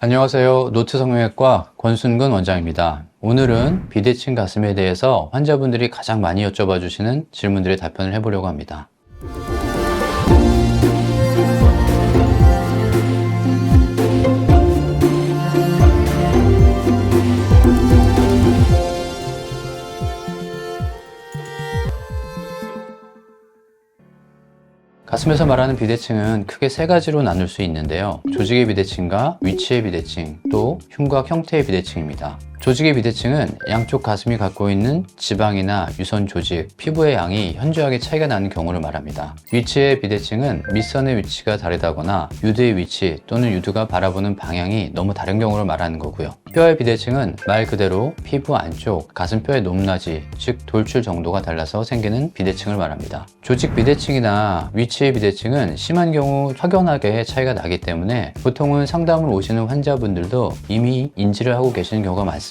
안녕하세요. 노트 성형외과 권순근 원장입니다. 오늘은 비대칭 가슴에 대해서 환자분들이 가장 많이 여쭤봐 주시는 질문들에 답변을 해보려고 합니다. 가슴에서 말하는 비대칭은 크게 세 가지로 나눌 수 있는데요. 조직의 비대칭과 위치의 비대칭, 또 흉곽 형태의 비대칭입니다. 조직의 비대칭은 양쪽 가슴이 갖고 있는 지방이나 유선 조직, 피부의 양이 현저하게 차이가 나는 경우를 말합니다. 위치의 비대칭은 밑선의 위치가 다르다거나 유두의 위치 또는 유두가 바라보는 방향이 너무 다른 경우를 말하는 거고요. 뼈의 비대칭은 말 그대로 피부 안쪽 가슴뼈의 높낮이, 즉 돌출 정도가 달라서 생기는 비대칭을 말합니다. 조직 비대칭이나 위치의 비대칭은 심한 경우 확연하게 차이가 나기 때문에 보통은 상담을 오시는 환자분들도 이미 인지를 하고 계시는 경우가 많습니다.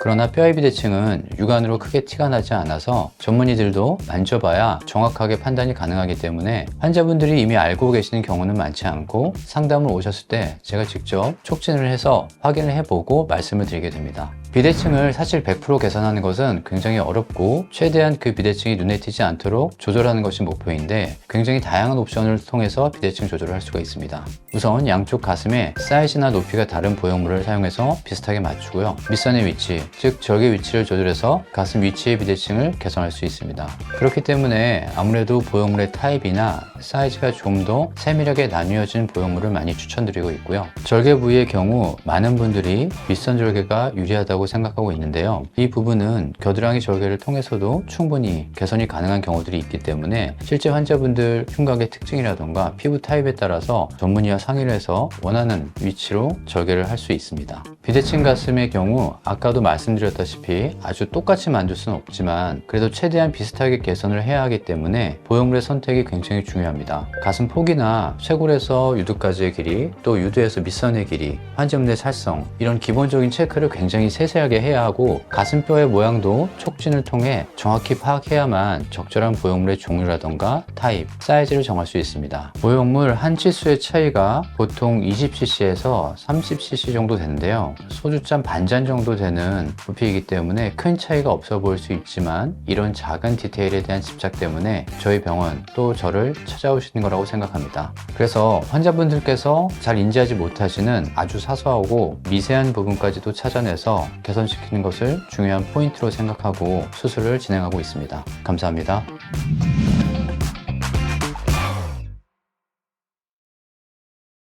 그러나 뼈의 비대칭은 육안으로 크게 티가 나지 않아서 전문의들도 만져봐야 정확하게 판단이 가능하기 때문에 환자분들이 이미 알고 계시는 경우는 많지 않고 상담을 오셨을 때 제가 직접 촉진을 해서 확인을 해보고 말씀을 드리게 됩니다. 비대칭을 사실 100% 개선하는 것은 굉장히 어렵고 최대한 그 비대칭이 눈에 띄지 않도록 조절하는 것이 목표인데 굉장히 다양한 옵션을 통해서 비대칭 조절을 할 수가 있습니다. 우선 양쪽 가슴에 사이즈나 높이가 다른 보형물을 사용해서 비슷하게 맞추고요. 밑선의 위치, 즉 절개 위치를 조절해서 가슴 위치의 비대칭을 개선할 수 있습니다. 그렇기 때문에 아무래도 보형물의 타입이나 사이즈가 좀 더 세밀하게 나뉘어진 보형물을 많이 추천드리고 있고요. 절개 부위의 경우 많은 분들이 윗선 절개가 유리하다고 생각하고 있는데요. 이 부분은 겨드랑이 절개를 통해서도 충분히 개선이 가능한 경우들이 있기 때문에 실제 환자분들 흉곽의 특징이라던가 피부 타입에 따라서 전문의와 상의를 해서 원하는 위치로 절개를 할 수 있습니다. 비대칭 가슴의 경우 아까도 말씀드렸다시피 아주 똑같이 만들 수는 없지만 그래도 최대한 비슷하게 개선을 해야 하기 때문에 보형물의 선택이 굉장히 중요합니다. 가슴 폭이나 쇄골에서 유두까지의 길이 또 유두에서 밑선의 길이 내 살성 이런 기본적인 체크를 굉장히 세세하게 해야 하고 가슴뼈의 모양도 촉진을 통해 정확히 파악해야만 적절한 보형물의 종류라던가 타입, 사이즈를 정할 수 있습니다. 보형물 한 치수의 차이가 보통 20cc에서 30cc 정도 되는데요. 소주잔 반잔 정도 되는 부피이기 때문에 큰 차이가 없어 보일 수 있지만 이런 작은 디테일에 대한 집착 때문에 저희 병원 또 저를 찾아오시는 거라고 생각합니다. 그래서 환자분들께서 잘 인지하지 못하시는 아주 사소하고 미세한 부분까지도 찾아내서 개선시키는 것을 중요한 포인트로 생각하고 수술을 진행하고 있습니다. 감사합니다.